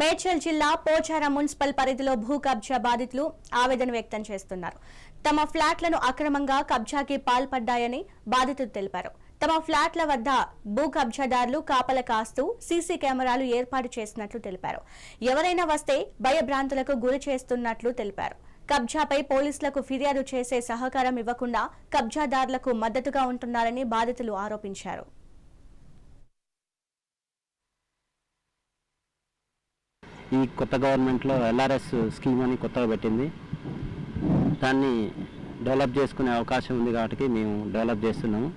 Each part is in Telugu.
మేడ్చల్ జిల్లా పోచారం మున్సిపల్ పరిధిలో భూ కబ్జా బాధితులు ఆవేదన వ్యక్తం చేస్తున్నారు. తమ ఫ్లాట్లను అక్రమంగా కబ్జాకి పాల్పడ్డాయని బాధితులు తెలిపారు. తమ ఫ్లాట్ల వద్ద భూ కబ్జాదారులు కాపల కాస్తూ సీసీ కెమెరాలు ఏర్పాటు చేసినట్లు తెలిపారు. ఎవరైనా వస్తే భయభ్రాంతులకు గురి చేస్తున్నట్లు తెలిపారు. కబ్జాపై పోలీసులకు ఫిర్యాదు చేసే సహకారం ఇవ్వకుండా కబ్జాదారులకు మద్దతుగా ఉంటున్నారని బాధితులు ఆరోపించారు. ఈ కొత్త గవర్నమెంట్లో ఎల్ఆర్ఎస్ స్కీమ్ అని కొత్తగా పెట్టింది. దాన్ని డెవలప్ చేసుకునే అవకాశం ఉంది కాబట్టి మేము డెవలప్ చేస్తున్నాము.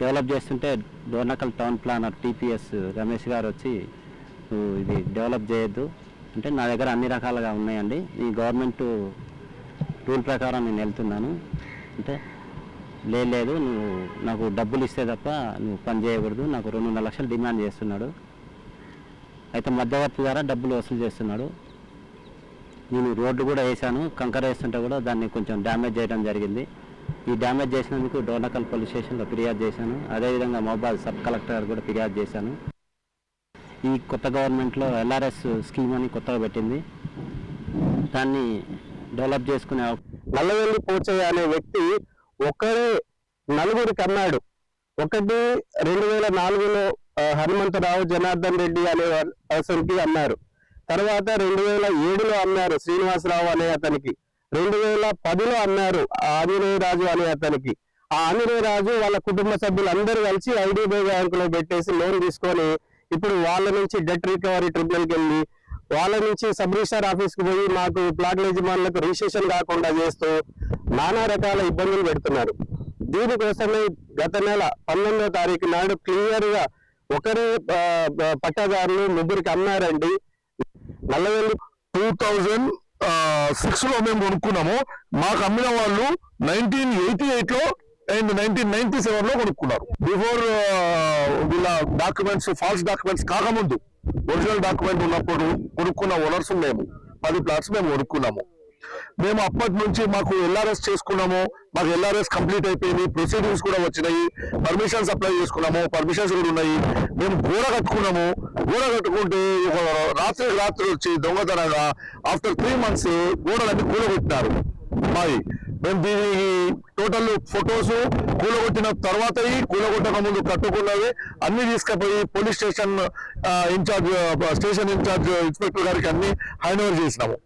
డెవలప్ చేస్తుంటే Dornakal town planner TPS Ramesh గారు వచ్చి ఇది డెవలప్ చేయొద్దు. అంటే నా దగ్గర అన్ని రకాలుగా ఉన్నాయండి. ఈ గవర్నమెంట్ రూల్ ప్రకారం నేను వెళ్తున్నాను. అంటే లేదు నువ్వు నాకు డబ్బులు ఇస్తే తప్ప నువ్వు పని చేయకూడదు. నాకు రెండున్నర లక్షలు డిమాండ్ చేస్తున్నాడు. అయితే మధ్యవర్తి ద్వారా డబ్బులు వసూలు చేస్తున్నాడు. నేను రోడ్డు కూడా వేశాను కంకర వేస్తుంటే కూడా దాన్ని కొంచెం డ్యామేజ్ చేయడం జరిగింది. ఈ డ్యామేజ్ చేసినందుకు డోర్నకల్ పోలీస్ స్టేషన్లో ఫిర్యాదు చేశాను. అదేవిధంగా మొబైల్ సబ్ కలెక్టర్ గారు కూడా ఫిర్యాదు చేశాను. ఈ కొత్త గవర్నమెంట్లో ఎల్ఆర్ఎస్ స్కీమ్ అని కొత్తగా పెట్టింది. దాన్ని డెవలప్ చేసుకునే నల్లవెల్లి పోచయ్య అనే వ్యక్తి ఒకరే నలుగురికి అన్నాడు. ఒకటి రెండు వేల నాలుగులో హనుమంతరావు జనార్దన్ రెడ్డి అనే పర్సన్కి అన్నారు తర్వాత రెండు వేల ఏడులో అన్నారు శ్రీనివాసరావు అనే అతనికి. రెండు వేల పదిలో అన్నారు ఆంజనేయ రాజు అనే అతనికి. ఆ ఆంజనేయ రాజు వాళ్ళ కుటుంబ సభ్యులు అందరూ కలిసి ఐడిబిఐ బ్యాంకులో పెట్టేసి లోన్ తీసుకొని ఇప్పుడు వాళ్ళ నుంచి డెట్ రికవరీ ట్రిబ్యునల్కి వెళ్ళి వాళ్ళ నుంచి సబ్ రిజిస్టార్ ఆఫీస్ పోయి మాకు ప్లాట్ల యజమానులకు రిజిస్ట్రేషన్ కాకుండా చేస్తూ నానా రకాల ఇబ్బందులు పెడుతున్నారు. దీనికోసమే గత నెల పంతొమ్మిదో తారీఖు నాడు క్లియర్గా ఒకరే పట్టాదారులు ముగ్గురికి అమ్మారండి. నల్లవెల్లి టూ థౌజండ్ సిక్స్లో మేము కొనుక్కున్నాము. మాకు అమ్మిన వాళ్ళు నైన్టీన్ ఎయిటీ ఎయిట్లో అండ్ నైన్టీన్ నైన్టీ సెవెన్లో కొనుక్కున్నారు. బిఫోర్ వీళ్ళ డాక్యుమెంట్స్ ఫాల్స్ డాక్యుమెంట్స్ కాకముందు. ఒరిజినల్ డాక్యుమెంట్ ఉన్నప్పుడు కొనుక్కున్న ఓనర్స్ మేము. పది ప్లాట్స్ మేము కొనుక్కున్నాము. మేము అప్పటి నుంచి మాకు ఎల్ఆర్ఎస్ చేసుకున్నాము. మాకు ఎల్ఆర్ఎస్ కంప్లీట్ అయిపోయింది. ప్రొసీడింగ్స్ కూడా వచ్చినాయి. పర్మిషన్స్ అప్లై చేసుకున్నాము. పర్మిషన్స్ కూడా ఉన్నాయి. మేము గోడ కట్టుకున్నాము. గోడ కట్టుకుంటే ఒక రాత్రి రాత్రి వచ్చి దొంగతనంగా ఆఫ్టర్ త్రీ మంత్స్ గోడలన్నీ కూలగొట్టినారు. మాది మేము దీని టోటల్ ఫొటోస్ కూలగొట్టిన తర్వాత కూలగొట్టక ముందు కట్టుకున్నవి అన్ని తీసుకుపోయి police station incharge station incharge inspector గారికి అన్ని హ్యాండ్ ఓవర్ చేసినాము.